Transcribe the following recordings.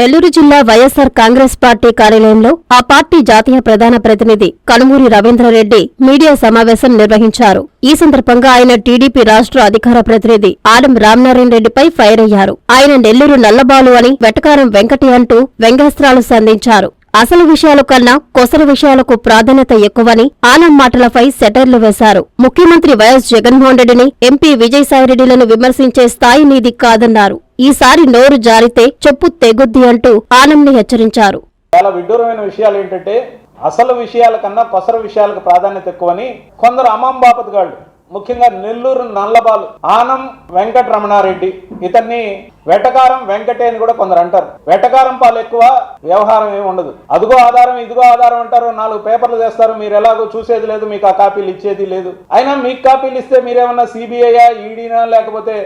నెల్లూరు జిల్లా వైఎస్సార్ కాంగ్రెస్ పార్టీ కార్యాలయంలో ఆ పార్టీ జాతీయ ప్రధాన ప్రతినిధి కనుమూరి రవీంద్రరెడ్డి మీడియా సమావేశం నిర్వహించారు. ఈ సందర్భంగా ఆయన టీడీపీ రాష్ట్ర అధికార ప్రతినిధి ఆడం రామనారాయణ రెడ్డిపై ఫైర్ అయ్యారు. ఆయన నెల్లూరు నల్లబాలు అని వెటకారం వెంకటి అంటూ వ్యంగ్యాస్త్రాలు సంధించారు. అసలు విషయాల కన్నా కొసర విషయాలకు ప్రాధాన్యత ఎక్కువని ఆనం మాటలపై సెటర్లు వేశారు. ముఖ్యమంత్రి వైఎస్ జగన్మోహన్ రెడ్డిని ఎంపీ విజయసాయిరెడ్డిలను విమర్శించే స్థాయి నీది కాదన్నారు. ఈసారి నోరు జారితే చెప్పు తెగుద్ది అంటూ ఆనంని హెచ్చరించారు. చాలా విడ్డూరమైన విషయాలు ఏంటంటే అసలు విషయాల కన్నా కొసర విషయాలకు ప్రాధాన్యత ఎక్కువని కొందరు అమాం బాపత్ గాళ్ళు ముఖ్యంగా నెల్లూరు నల్లబాలు ఆనం వెంకటరమణారెడ్డి. ఇతన్ని వెటకారం వెంకటే అని కూడా కొందరు అంటారు. వెటకారం పాలు ఎక్కువ వ్యవహారం ఏమి ఉండదు. అదిగో ఆధారం ఇదిగో ఆధారం అంటారు. నాలుగు పేపర్లు చేస్తారు. మీరు ఎలాగో చూసేది లేదు. మీకు ఆ కాపీలు ఇచ్చేది లేదు. అయినా మీకు కాపీలు ఇస్తే మీరేమన్నా సిబిఐయా ఈడీనా లేకపోతే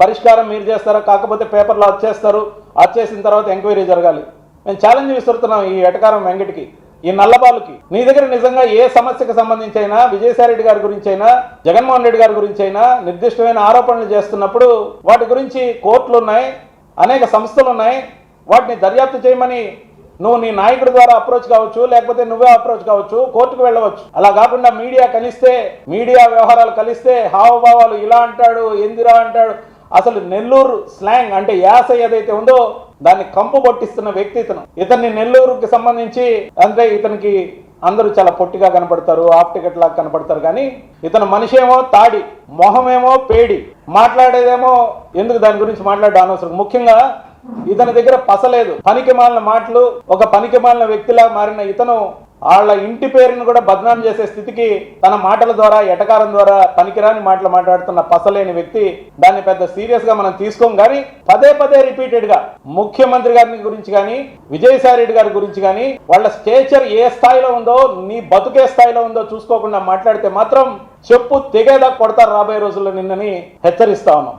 పరిష్కారం మీరు చేస్తారా? కాకపోతే పేపర్లు వచ్చేస్తారు వచ్చేసిన తర్వాత ఎంక్వైరీ జరగాలి. మేము ఛాలెంజ్ విసురుతున్నాం ఈ వెటకారం వెంకటికి. ఈ నల్లబాలుకి. నీ దగ్గర నిజంగా ఏ సమస్యకు సంబంధించి అయినా విజయసాయిరెడ్డి గారి గురించి అయినా జగన్మోహన్ రెడ్డి గారి గురించి అయినా నిర్దిష్టమైన ఆరోపణలు చేస్తున్నప్పుడు వాటి గురించి కోర్టులు ఉన్నాయి అనేక సంస్థలు ఉన్నాయి వాటిని దర్యాప్తు చేయమని నువ్వు నీ నాయకుడి ద్వారా అప్రోచ్ కావచ్చు లేకపోతే నువ్వే అప్రోచ్ కావచ్చు కోర్టుకు వెళ్ళవచ్చు. అలా కాకుండా మీడియా కలిస్తే మీడియా వ్యవహారాలు కలిస్తే హావభావాలు ఇలా అంటాడు ఎందిరా అంటాడు అసలు నెల్లూరు స్లాంగ్ అంటే యాస ఏదైతే ఉందో దాన్ని కంపు పట్టిస్తున్న వ్యక్తి ఇతను. ఇతన్ని నెల్లూరుకి సంబంధించి అంటే ఇతనికి అందరూ చాలా పొట్టిగా కనపడతారు ఆఫ్ టికెట్ లాగా కనపడతారు. కానీ ఇతను మనిషేమో తాడి మొహమేమో పేడి. మాట్లాడేదేమో ఎందుకు దాని గురించి మాట్లాడడం అనవసరం. ముఖ్యంగా ఇతని దగ్గర పసలేదు పనికి మాలిన మాటలు ఒక పనికి మాలిన వ్యక్తిలా మారిన ఇతను వాళ్ళ ఇంటి పేరును కూడా బదనాం చేసే స్థితికి తన మాటల ద్వారా ఎటకారం ద్వారా పనికిరాని మాటలు మాట్లాడుతున్న పసలేని వ్యక్తి దాన్ని పెద్ద సీరియస్గా మనం తీసుకోం. కానీ పదే పదే రిపీటెడ్గా ముఖ్యమంత్రి గారి గురించి కానీ విజయసాయి రెడ్డి గారి గురించి కానీ వాళ్ళ స్టేచర్ ఏ స్థాయిలో ఉందో నీ బతుకే స్థాయిలో ఉందో చూసుకోకుండా మాట్లాడితే మాత్రం చెప్పు తెగేదా కొడతారు రాబోయే రోజుల్లో నిన్నని హెచ్చరిస్తా ఉన్నాం.